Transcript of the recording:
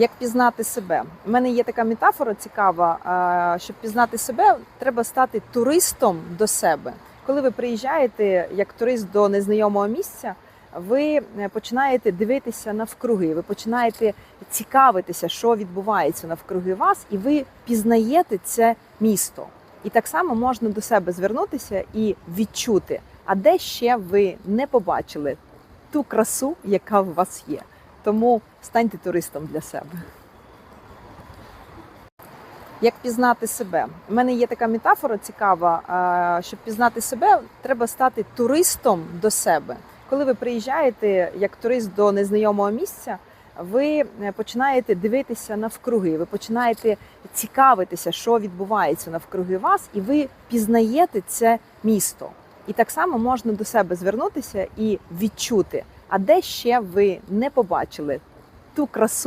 Як пізнати себе? У мене є така метафора цікава. Щоб пізнати себе, треба стати туристом до себе. Коли ви приїжджаєте як турист до незнайомого місця, ви е, починаєте дивитися навкруги, ви починаєте цікавитися, що відбувається навкруги вас, і ви пізнаєте це місто. І так само можна до себе звернутися і відчути, а де ще ви не побачили ту красу, яка в вас є. Тому станьте туристом для себе. Як пізнати себе? У мене є така метафора цікава. Щоб пізнати себе, треба стати туристом до себе. Коли ви приїжджаєте як турист до незнайомого місця, ви е, починаєте дивитися навкруги, ви починаєте цікавитися, що відбувається навкруги вас, і ви пізнаєте це місто. І так само можна до себе звернутися і відчути, а де ще ви не побачили ту красу,